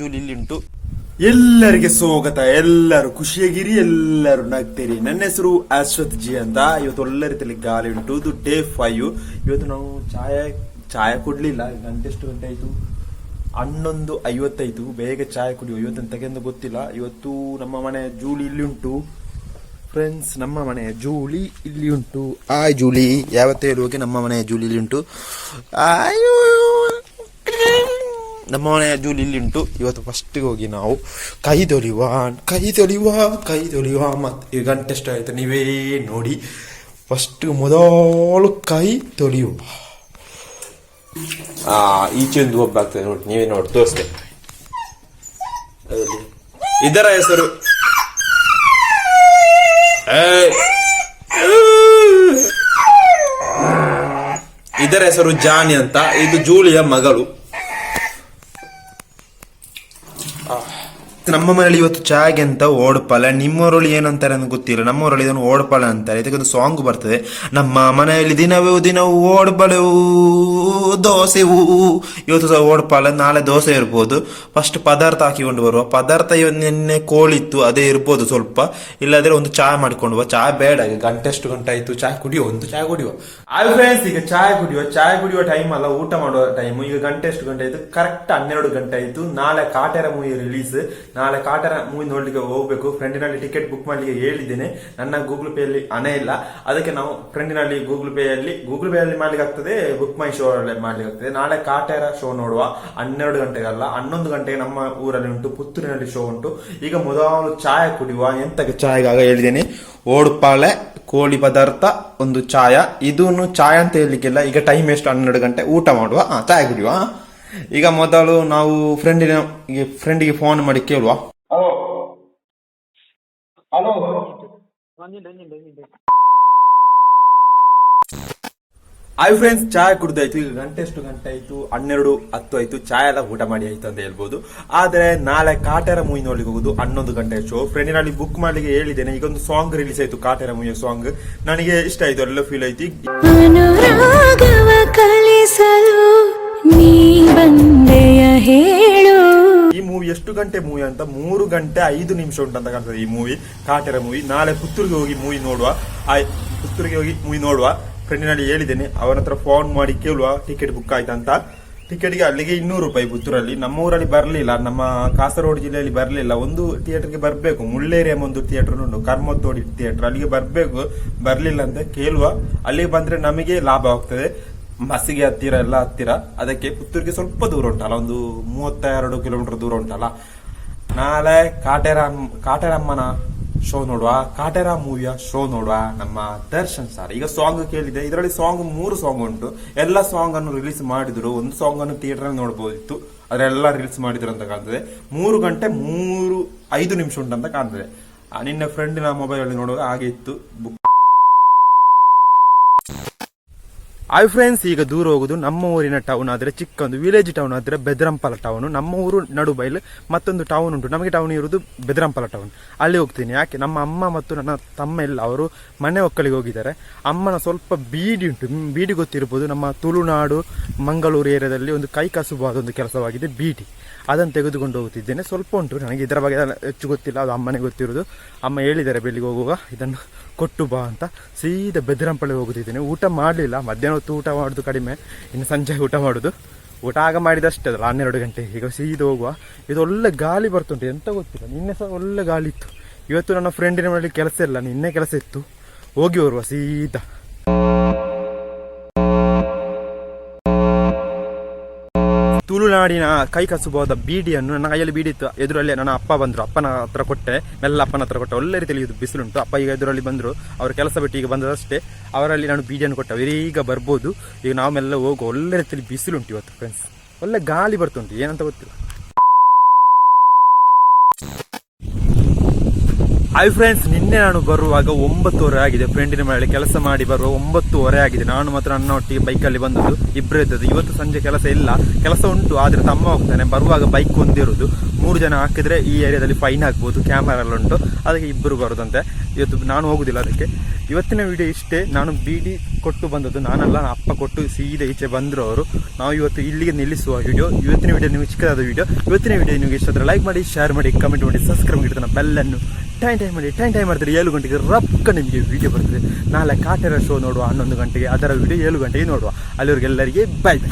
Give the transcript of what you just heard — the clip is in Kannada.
ಜೂಲಿ ಇಲ್ಲಿ ಉಂಟು ಎಲ್ಲರಿಗೆ ಸ್ವಾಗತ ಎಲ್ಲರೂ ಖುಷಿಯಾಗಿರಿ ಎಲ್ಲರೂ ನಗ್ತೀರಿ. ನನ್ನ ಹೆಸರು ಅಶ್ವಥ್ ಜಿ ಅಂತ. ಇವತ್ತು ಒಳ್ಳೆ ರೀತಿಯಲ್ಲಿ ಗಾಳಿ ಉಂಟು. ಇದು ಡೇ ಫೈವ್ ಇವತ್ತು ನಾವು ಚಾಯ ಚಾಯ ಕೊಡ್ಲಿಲ್ಲ. ಗಂಟೆ ಎಷ್ಟು ಗಂಟೆ ಆಯ್ತು? ಹನ್ನೊಂದು ಐವತ್ತೈದು. ಬೇಗ ಚಾಯ ಕುಡಿಯುವ. ಇವತ್ತು ತೆಗೆದು ಗೊತ್ತಿಲ್ಲ. ಇವತ್ತು ನಮ್ಮ ಮನೆ ಜೂಲಿ ಇಲ್ಲಿ ಉಂಟು. ಫ್ರೆಂಡ್ಸ್ ನಮ್ಮ ಮನೆ ಜೂಲಿ ಇಲ್ಲಿ ಉಂಟು. ಆಯ್ ಜೂಲಿ. ಯಾವತ್ತೇ ಇರುವಾಗೆ ನಮ್ಮ ಮನೆ ಜೂಲಿ ಇಲ್ಲಿ ಉಂಟು. ಆಯು ನಮ್ಮ ಮನೆಯ ಜೂಲಿ ಇಲ್ಲಿ ಉಂಟು ಇವತ್ತು ಫಸ್ಟಿಗೆ ಹೋಗಿ ನಾವು, ಕೈ ತೊಳಿವ ಕೈ ತೊಳೆಯುವ, ಕೈ ತೊಳಿವ ಮತ್ತು ಗಂಟೆ ಎಷ್ಟು ಆಯ್ತು, ನೀವೇ ನೋಡಿ. ಫಸ್ಟ್ ಮೊದಲು ಕೈ ತೊಳೆಯುವ. ಈಚೆ ಒಂದು ಒಬ್ಬ ಆಗ್ತದೆ ನೋಡಿ, ನೀವೇ ನೋಡಿ ತೋರಿಸ್ತೇವೆ ಇದರ ಹೆಸರು. ಇದರ ಹೆಸರು ಜಾನಿ ಅಂತ, ಇದು ಜೂಲಿಯ ಮಗಳು. ನಮ್ಮ ಮನೇಲಿ ಇವತ್ತು ಚಾಗೆ ಅಂತ ಓಡಪಾಲ ನಿಮ್ಮೂರಲ್ಲಿ ಏನಂತಾರೆ ಅಂತ ಗೊತ್ತಿಲ್ಲ. ನಮ್ಮೂರಲ್ಲಿ ಇದನ್ನು ಓಡಪಾಲ ಅಂತಾರೆ. ಇದಕ್ಕೊಂದು ಸಾಂಗ್ ಬರ್ತದೆ. ನಮ್ಮ ಮನೆಯಲ್ಲಿ ದಿನವೂ ದಿನವೂ ಓಡಬಳೆವು ದೋಸೆವು. ಇವತ್ತು ಸಹ ಓಡಪಾಲ ನಾಳೆ ದೋಸೆ ಇರ್ಬೋದು. ಫಸ್ಟ್ ಪದಾರ್ಥ ಹಾಕಿಕೊಂಡು ಬರುವ. ಪದಾರ್ಥ ನಿನ್ನೆ ಕೋಳಿತ್ತು ಅದೇ ಇರ್ಬೋದು ಸ್ವಲ್ಪ. ಇಲ್ಲಾದ್ರೆ ಒಂದು ಚಾ ಮಾಡ್ಕೊಂಡು ಬಾ ಚಾ ಬೇಡ ಗಂಟೆ ಎಷ್ಟು ಗಂಟೆ ಆಯ್ತು ಚಾ ಕುಡಿಯುವ ಒಂದು ಚಾ ಕುಡಿಯುವ. ಆಯ್ ಫ್ರೆಂಡ್ಸ್ ಈಗ ಚಾಯ್ ಕುಡಿಯುವ. ಚಾಯ್ ಕುಡಿಯುವ ಟೈಮ್ ಅಲ್ಲ ಊಟ ಮಾಡುವ ಟೈಮ್ ಈಗ ಗಂಟೆ ಎಷ್ಟು ಗಂಟೆ ಆಯ್ತು ಕರೆಕ್ಟ್ ಹನ್ನೆರಡು ಗಂಟೆ ಆಯ್ತು ನಾಳೆ ಕಾಟೆರ ಮೂವಿ ರಿಲೀಸ್ ನಾಳೆ ಕಾಟೇರ ಮೂವಿ ನೋಡ್ಲಿಕ್ಕೆ ಹೋಗ್ಬೇಕು. ಫ್ರೆಂಡಿನಲ್ಲಿ ಟಿಕೆಟ್ ಬುಕ್ ಮಾಡ್ಲಿಕ್ಕೆ ಹೇಳಿದ್ದೇನೆ. ನನ್ನ ಗೂಗಲ್ ಪೇ ಅಲ್ಲಿ ಹಣ ಇಲ್ಲ. ಅದಕ್ಕೆ ನಾವು ಫ್ರೆಂಡಿನಲ್ಲಿ ಗೂಗಲ್ ಪೇ ಅಲ್ಲಿ ಗೂಗಲ್ ಪೇ ಅಲ್ಲಿ ಮಾಡ್ಲಿಕ್ಕೆ ಆಗ್ತದೆ ಬುಕ್ ಮೈ ಶೋ ಅಲ್ಲಿ ಮಾಡ್ಲಿಕ್ಕೆ ಆಗ್ತದೆ. ನಾಳೆ ಕಾಟರ ಶೋ ನೋಡುವ. ಹನ್ನೆರಡು ಗಂಟೆಗಲ್ಲ ಹನ್ನೊಂದು ಗಂಟೆಗೆ ನಮ್ಮ ಊರಲ್ಲಿ ಉಂಟು, ಪುತ್ತೂರಿನಲ್ಲಿ ಶೋ ಉಂಟು. ಈಗ ಮೊದಲು ಚಾಯ ಕುಡಿಯುವ. ಎಂತಕ್ಕೆ ಚಾಯಗಾಗ ಹೇಳಿದ್ದೇನೆ. ಓಡುಪಾಳೆ ಕೋಳಿ ಪದಾರ್ಥ, ಒಂದು ಚಾಯ. ಇದನ್ನು ಚಾಯ ಅಂತ ಹೇಳಲಿಕ್ಕಿಲ್ಲ. ಈಗ ಟೈಮ್ ಎಷ್ಟು? ಹನ್ನೆರಡು ಗಂಟೆ. ಊಟ ಮಾಡುವ. ಚಾಯ ಚಾಯ್ ಕುಡಿಯುವ. ಈಗ ಮೊದಲು ನಾವು ಫ್ರೆಂಡಿನ ಫ್ರೆಂಡಿಗೆ ಫೋನ್ ಮಾಡಿ ಕೇಳುವ. ಹಲೋ ಹಲೋ ಹಾಯ್ ಫ್ರೆಂಡ್ಸ್ ಚಾಯ್ ಕುಡ್ದಾಯ್ತು ಈಗ ಗಂಟೆ ಎಷ್ಟು ಗಂಟೆ ಆಯ್ತು. ಹನ್ನೆರಡು ಹತ್ತು ಆಯ್ತು. ಚಾಯ್ ಎಲ್ಲ ಊಟ ಮಾಡಿ ಆಯ್ತು ಅಂತ ಹೇಳ್ಬೋದು. ಆದ್ರೆ ನಾಳೆ ಕಾಟೇರ ಮೂವಿ ನೋಡ್ಲಿಕ್ಕೆ ಹೋಗುದು ಹನ್ನೊಂದು ಗಂಟೆ ಶೋ. ಫ್ರೆಂಡಿನಲ್ಲಿ ಬುಕ್ ಮಾಡ್ಲಿಕ್ಕೆ ಹೇಳಿದ್ದೇನೆ. ಈಗ ಒಂದು ಸಾಂಗ್ ರಿಲೀಸ್ ಆಯ್ತು ಕಾಟೇರ ಮೂವಿಯ ಸಾಂಗ್ ನನಗೆ ಇಷ್ಟ ಆಯ್ತು ಎಲ್ಲ ಫೀಲ್ ಆಯ್ತು. ಎಷ್ಟು ಗಂಟೆ ಮೂವಿ ಅಂತ ಮೂರು ಗಂಟೆ ಐದು ನಿಮಿಷ ಉಂಟಂತ ಕಾಣ್ತದೆ ಈ ಮೂವಿ. ಕಾಟರ ಮೂವಿ. ನಾಳೆ ಪುತ್ತೂರಿಗೆ ಹೋಗಿ ಮೂವಿ ನೋಡುವ. ಆಯ್ ಪುತ್ತೂರಿಗೆ ಹೋಗಿ ಮೂವಿ ನೋಡುವ. ಫ್ರೆಂಡಿನಲ್ಲಿ ಹೇಳಿದ್ದೇನೆ, ಅವನ ಹತ್ರ ಫೋನ್ ಮಾಡಿ ಕೇಳುವ ಟಿಕೆಟ್ ಬುಕ್ ಆಯ್ತಾ ಅಂತ. ಟಿಕೆಟ್ಗೆ ಅಲ್ಲಿಗೆ ಇನ್ನೂರು ರೂಪಾಯಿ ಪುತ್ತೂರಲ್ಲಿ. ನಮ್ಮ ಊರಲ್ಲಿ ಬರಲಿಲ್ಲ, ನಮ್ಮ ಕಾಸರಗೋಡು ಜಿಲ್ಲೆಯಲ್ಲಿ ಬರಲಿಲ್ಲ. ಒಂದು ಥಿಯೇಟರ್ಗೆ ಬರಬೇಕು. ಮುಳ್ಳೇರಿ ಎಂಬ ಒಂದು ಥಿಯೇಟರ್ ಉಂಟು, ಕರ್ಮತ್ತೋಡಿ ಥಿಯೇಟರ್ ಅಲ್ಲಿಗೆ ಬರಬೇಕು, ಬರಲಿಲ್ಲ ಅಂತ ಕೇಳುವ. ಅಲ್ಲಿಗೆ ಬಂದರೆ ನಮಗೆ ಲಾಭ ಆಗ್ತದೆ. ಬಸ್ಸಿಗೆ ಹತ್ತಿರ ಎಲ್ಲ ಹತ್ತಿರ. ಅದಕ್ಕೆ ಪುತ್ತೂರಿಗೆ ಸ್ವಲ್ಪ ದೂರ ಉಂಟಲ್ಲ, ಒಂದು ಮೂವತ್ತ ಎರಡು ಕಿಲೋಮೀಟರ್ ದೂರ ಉಂಟಲ್ಲ. ನಾಳೆ ಕಾಟೆರಾಮ್, ಕಾಟೇರಮ್ಮನ ಶೋ ನೋಡುವ ಕಾಟೇರ ಮೂವಿಯ ಶೋ ನೋಡುವ ನಮ್ಮ ದರ್ಶನ್ ಸರ್ ಈಗ ಸಾಂಗ್ ಕೇಳಿದೆ. ಇದರಲ್ಲಿ ಸಾಂಗ್ ಮೂರು ಸಾಂಗ್ ಉಂಟು. ಎಲ್ಲ ಸಾಂಗ್ ಅನ್ನು ರಿಲೀಸ್ ಮಾಡಿದ್ರು. ಒಂದು ಸಾಂಗ್ ಅನ್ನು ಥಿಯೇಟರ್ ನೋಡಬಹುದಿತ್ತು ಅದರೆಲ್ಲ ರಿಲೀಸ್ ಮಾಡಿದ್ರು ಅಂತ ಕಾಣ್ತದೆ. ಮೂರು ಗಂಟೆ ಮೂರು, ಐದು ನಿಮಿಷ ಉಂಟಂತ ಕಾಣ್ತದೆ. ನಿನ್ನ ಫ್ರೆಂಡಿನ ಮೊಬೈಲ್ ಅಲ್ಲಿ ನೋಡುವಾಗ ಹಾಗೆ ಇತ್ತು. ಬುಕ್ ಹಾಯ್ ಫ್ರೆಂಡ್ಸ್ ಈಗ ದೂರ ಹೋಗುದು ನಮ್ಮ ಊರಿನ ಟೌನ್ ಆದ್ರೆ ಚಿಕ್ಕ ಒಂದು ವಿಲೇಜ್ ಟೌನ್ ಆದ್ರೆ ಬೆದರಂಪಲ ಟೌನ್ ನಮ್ಮ ಊರು ನಡು ಬೈಲು ಮತ್ತೊಂದು ಟೌನ್ ಉಂಟು. ನಮಗೆ ಟೌನ್ ಇರುವುದು ಬೆದರಂಪಲ ಟೌನ್ ಅಲ್ಲಿ ಹೋಗ್ತೀನಿ. ಯಾಕೆ? ನಮ್ಮ ಅಮ್ಮ ಮತ್ತು ನನ್ನ ತಮ್ಮ ಎಲ್ಲ ಅವರು ಮನೆ ಒಕ್ಕಲಿಗೆ ಹೋಗಿದ್ದಾರೆ. ಅಮ್ಮನ ಸ್ವಲ್ಪ ಬೀಡಿ ಉಂಟು. ಬೀಡಿ ಗೊತ್ತಿರ್ಬೋದು. ನಮ್ಮ ತುಳುನಾಡು, ಮಂಗಳೂರು ಏರಿಯಾದಲ್ಲಿ ಒಂದು ಕೈ ಕಸುಬಾದ ಒಂದು ಕೆಲಸವಾಗಿದೆ ಬೀಡಿ ಅದನ್ನು ತೆಗೆದುಕೊಂಡು ಹೋಗುತ್ತಿದ್ದೇನೆ. ಸ್ವಲ್ಪ ಉಂಟು. ನನಗೆ ಇದರ ಬಗ್ಗೆ ಹೆಚ್ಚು ಗೊತ್ತಿಲ್ಲ. ಅದು ಅಮ್ಮನೇ ಗೊತ್ತಿರೋದು ಅಮ್ಮ ಹೇಳಿದ್ದಾರೆ ಬೆಳಿಗ್ಗೆ ಹೋಗುವಾಗ, ಇದನ್ನು ಕೊಟ್ಟು ಬಾ ಅಂತ. ಸೀದಾ ಬೆದರಂಪಳ್ಳಿ ಹೋಗುತ್ತಿದ್ದೇನೆ. ಊಟ ಮಾಡಲಿಲ್ಲ. ಮಧ್ಯಾಹ್ನ ಹೊತ್ತು ಊಟ ಮಾಡೋದು ಕಡಿಮೆ. ಇನ್ನು ಸಂಜೆ ಊಟ ಮಾಡೋದು. ಊಟ ಆಗ ಮಾಡಿದಷ್ಟೇ ಅದಲ್ಲ. ಹನ್ನೆರಡು ಗಂಟೆ. ಈಗ ಸೀದಾ ಹೋಗುವ. ಇದು ಒಳ್ಳೆ ಗಾಳಿ ಬರ್ತುಂಟು. ಎಂತ ಗೊತ್ತಿಲ್ಲ. ನಿನ್ನೆ ಸಹ ಒಳ್ಳೆ ಗಾಳಿ ಇತ್ತು. ಇವತ್ತು ನನ್ನ ಫ್ರೆಂಡಿನ ಮನೆಯಲ್ಲಿ ಕೆಲಸ ಇಲ್ಲ. ನಿನ್ನೆ ಕೆಲಸ ಇತ್ತು. ಹೋಗಿ ಬರುವ ಸೀದಾ. ತುಳುನಾಡಿನ ಕೈ ಕಸುಬಾದ ಬೀಡಿಯನ್ನು ನನ್ನ ಕೈಯಲ್ಲಿ ಬೀಡಿ ಇತ್ತು ಎದುರಲ್ಲಿ ನನ್ನ ಅಪ್ಪ ಬಂದರು. ಅಪ್ಪನ ಹತ್ರ ಕೊಟ್ಟೆ. ಮೆಲ್ಲ ಅಪ್ಪನ ಹತ್ರ ಕೊಟ್ಟೆ. ಒಳ್ಳೆ ರೀತಿಯಲ್ಲಿ ಇದು ಬಿಸಿಲುಂಟು. ಅಪ್ಪ ಈಗ ಎದುರಲ್ಲಿ ಬಂದರು. ಅವ್ರ ಕೆಲಸ ಬಿಟ್ಟು ಈಗ ಬಂದದಷ್ಟೇ. ಅವರಲ್ಲಿ ನಾನು ಬೀಡಿಯನ್ನು ಕೊಟ್ಟೆ. ಅವರೀಗ ಬರ್ಬೋದು. ಈಗ ನಾವು ಮೆಲ್ಲ ಹೋಗುವ ಒಳ್ಳೆ ರೀತಿಯಲ್ಲಿ ಬಿಸಿಲುಂಟು ಇವತ್ತು ಫ್ರೆಂಡ್ಸ್ ಒಳ್ಳೆ ಗಾಳಿ ಬರ್ತುಂಟು ಏನಂತ ಗೊತ್ತಿಲ್ಲ. ಹಾಯ್ ಫ್ರೆಂಡ್ಸ್ ನಿನ್ನೆ ನಾನು ಬರುವಾಗ ಒಂಬತ್ತುವರೆ ಆಗಿದೆ. ಫ್ರೆಂಡಿನ ಮನೆಯಲ್ಲಿ ಕೆಲಸ ಮಾಡಿ ಬರುವ ಒಂಬತ್ತುವರೆ ಆಗಿದೆ. ನಾನು ಮಾತ್ರ ನನ್ನ ಒಟ್ಟಿಗೆ ಬೈಕಲ್ಲಿ ಬಂದದ್ದು ಇಬ್ಬರು ಇದ್ದದ್ದು. ಇವತ್ತು ಸಂಜೆ ಕೆಲಸ ಇಲ್ಲ. ಕೆಲಸ ಉಂಟು, ಆದರೆ ತಮ್ಮ ಹೋಗ್ತಾನೆ. ಬರುವಾಗ ಬೈಕ್ ಒಂದಿರುವುದು ಮೂರು ಜನ ಹಾಕಿದ್ರೆ ಈ ಏರಿಯಾದಲ್ಲಿ ಫೈನ್ ಆಗ್ಬೋದು ಕ್ಯಾಮರಾ ಎಲ್ಲ ಉಂಟು. ಅದಕ್ಕೆ ಇಬ್ಬರು ಬರೋದಂತೆ. ಇವತ್ತು ನಾನು ಹೋಗುದಿಲ್ಲ ಅದಕ್ಕೆ. ಇವತ್ತಿನ ವಿಡಿಯೋ ಇಷ್ಟೇ. ನಾನು ಬಿಡಿ ಕೊಟ್ಟು ಬಂದದ್ದು. ನಾನಲ್ಲ ಅಪ್ಪ ಕೊಟ್ಟು ಸೀದಾ ಈಚೆ ಬಂದರು ಅವರು. ನಾವು ಇವತ್ತು ಇಲ್ಲಿಗೆ ನಿಲ್ಲಿಸುವ ವಿಡಿಯೋ ಇವತ್ತಿನ ವಿಡಿಯೋ ನಿಮಗೆ ಚಿಕ್ಕದಾದ ವಿಡಿಯೋ ಇವತ್ತಿನ ವಿಡಿಯೋ ನಿಮಗೆ ಇಷ್ಟ ಆದರೆ ಲೈಕ್ ಮಾಡಿ ಶೇರ್ ಮಾಡಿ ಕಮೆಂಟ್ ಮಾಡಿ ಸಬ್ಸ್ಕ್ರೈಬ್ ಮಾಡಿ ಬೆಲ್ ಬೆಲ್ಲನ್ನು ಟೈಮ್ ಟೈಮ್ ಮಾಡಿ ಟೈಮ್ ಟೈಮ್ ಮಾಡ್ತಾರೆ, ಏಳು ಗಂಟೆಗೆ ರಪ್ಕ ನಿಮಗೆ ವಿಡಿಯೋ ಬರ್ತದೆ. ನಾಳೆ ಕಾಟೇರ ಶೋ ನೋಡುವ ಹನ್ನೊಂದು ಗಂಟೆಗೆ, ಅದರ ವಿಡಿಯೋ ಏಳು ಗಂಟೆಗೆ ನೋಡುವ. ಅಲ್ಲಿವ್ರಿಗೆಲ್ಲರಿಗೆ ಬೈ ಬೈ